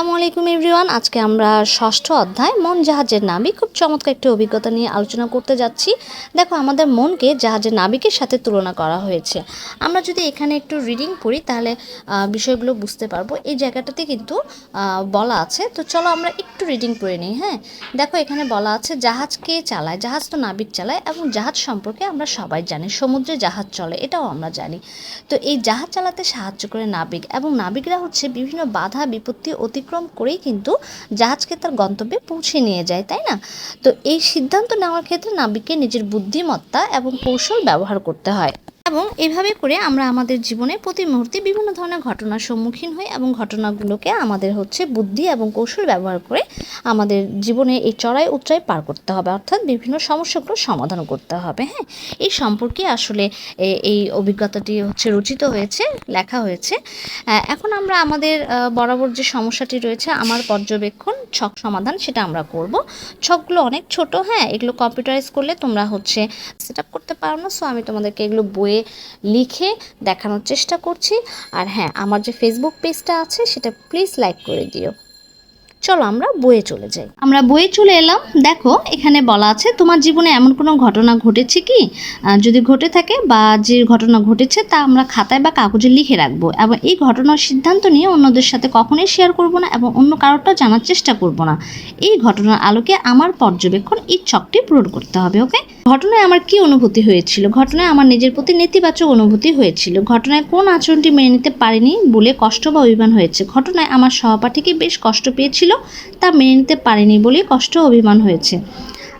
আসসালামু আলাইকুম এভরিওয়ান। আজকে আমরা ষষ্ঠ অধ্যায় মন জাহাজের নাবিক। খুব চমৎকার একটি অভিজ্ঞতা নিয়ে আলোচনা করতে যাচ্ছি। দেখো, আমাদের মনকে জাহাজের নাবিকের সাথে তুলনা করা হয়েছে। আমরা যদি এখানে একটু রিডিং পড়ি, তাহলে বিষয়গুলো বুঝতে পারব। এই জায়গাটাতে কিন্তু বলা আছে। তো চলো আমরা একটু রিডিং পড়ে নিই হ্যাঁ? দেখো, এখানে বলা আছে, জাহাজ কে চালায়? জাহাজ তো নাবিক চালায় এবং জাহাজ সম্পর্কে আমরা সবাই জানি। সমুদ্রে জাহাজ চলে, এটাও আমরা জানি। তো এই জাহাজ চালাতে সাহায্য করে নাবিক এবং নাবিকরা হচ্ছে বিভিন্ন বাধা, বিপত্তি অতিক্রম করেই কিন্তু জাহাজকে তার গন্তব্যে পৌঁছে নিয়ে যায়, তাই না? তো এই সিদ্ধান্ত নেওয়ার ক্ষেত্রে নাবিককে নিজের বুদ্ধিমত্তা এবং কৌশল ব্যবহার করতে হয়। এবং এভাবে করে আমরা আমাদের জীবনে প্রতি মুহূর্তে বিভিন্ন ধরনের ঘটনার সম্মুখীন হই এবং ঘটনাগুলোকে আমাদের হচ্ছে বুদ্ধি এবং কৌশল ব্যবহার করে আমাদের জীবনে এই চড়াই উচ্চায় পার করতে হবে। অর্থাৎ বিভিন্ন সমস্যাগুলো সমাধান করতে হবে হ্যাঁ? এই সম্পর্কে আসলে এই অভিজ্ঞতাটি হচ্ছে রচিত হয়েছে, লেখা হয়েছে। এখন আমরা আমাদের বরাবর যে সমস্যাটি রয়েছে, আমার পর্যবেক্ষণ ছক সমাধান সেটা আমরা করব। ছকগুলো অনেক ছোট হ্যাঁ? এগুলো কম্পিউটারাইজ করলে তোমরা হচ্ছে সেট করতে পারো না। সো আমি তোমাদেরকে এগুলো বইয়ে লিখে দেখানোর চেষ্টা করছি। আর হ্যাঁ আমার যে ফেসবুক পেজটা আছে, সেটা প্লিজ লাইক করে দিও। চলো আমরা বইয়ে চলে যাই। আমরা বইয়ে চলে এলাম। দেখো, এখানে বলা আছে, তোমার জীবনে এমন কোনো ঘটনা ঘটেছে কি? যদি ঘটে থাকে বা যে ঘটনা ঘটেছে তা আমরা খাতায় বা কাগজে লিখে রাখব এবং এই ঘটনার সিদ্ধান্ত নিয়ে অন্যদের সাথে কখনোই শেয়ার করব না এবং অন্য কারোরটাও জানার চেষ্টা করব না। এই ঘটনার আলোকে আমার পর্যবেক্ষণ এই ছকটি পূরণ করতে হবে ওকে ঘটনায় আমার কি অনুভূতি হয়েছিল? ঘটনায় আমার নিজের প্রতি নেতিবাচক অনুভূতি হয়েছিল। ঘটনায় কোন আচরণটি মেনে নিতে পারিনি বলে কষ্ট বা অভিমান হয়েছে। ঘটনায় আমার সহপাঠীকে বেশ কষ্ট পেয়েছিল, তা মেনে নিতে পারিনি বলে কষ্ট অভিমান হয়েছে।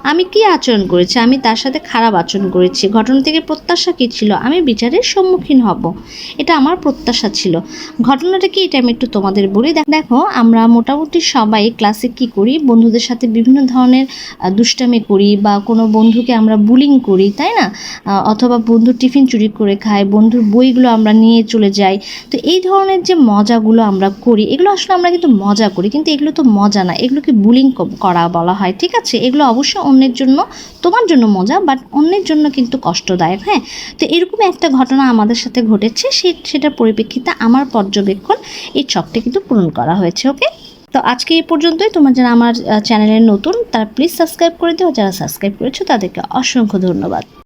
আমি কি আচরণ করেছি? আমি তার সাথে খারাপ আচরণ করেছি। ঘটনা থেকে প্রত্যাশা কী ছিল? আমি বিচারের সম্মুখীন হব। এটা আমার প্রত্যাশা ছিল। ঘটনাটা কি এটা আমি একটু তোমাদের বলি। দেখো, আমরা মোটামুটি সবাই ক্লাসে কি করি? বন্ধুদের সাথে বিভিন্ন ধরনের দুষ্টামি করি বা কোনো বন্ধুকে আমরা বুলিং করি, তাই না? অথবা বন্ধুর টিফিন চুরি করে খাই বন্ধুর বইগুলো আমরা নিয়ে চলে যাই। তো এই ধরনের যে মজাগুলো আমরা করি, এগুলো আসলে আমরা কিন্তু মজা করি, কিন্তু এগুলো তো মজা না। এগুলোকে বুলিং করা বলা হয়, ঠিক আছে? এগুলো অবশ্যই অন্যের জন্য, তোমার জন্য মজা বাট অন্যের জন্য কিন্তু কষ্টদায়ক হ্যাঁ? তো এরকম একটা ঘটনা আমাদের সাথে ঘটেছে, সে, সেটার পরিপ্রেক্ষিতে আমার পর্যবেক্ষণ এই ছকটা কিন্তু পূরণ করা হয়েছে ওকে তো আজকে এই পর্যন্তই। তোমার যারা আমার চ্যানেলে নতুন, তারা প্লিজ সাবস্ক্রাইব করে দিও, যারা সাবস্ক্রাইব করেছ, তাদেরকে অসংখ্য ধন্যবাদ।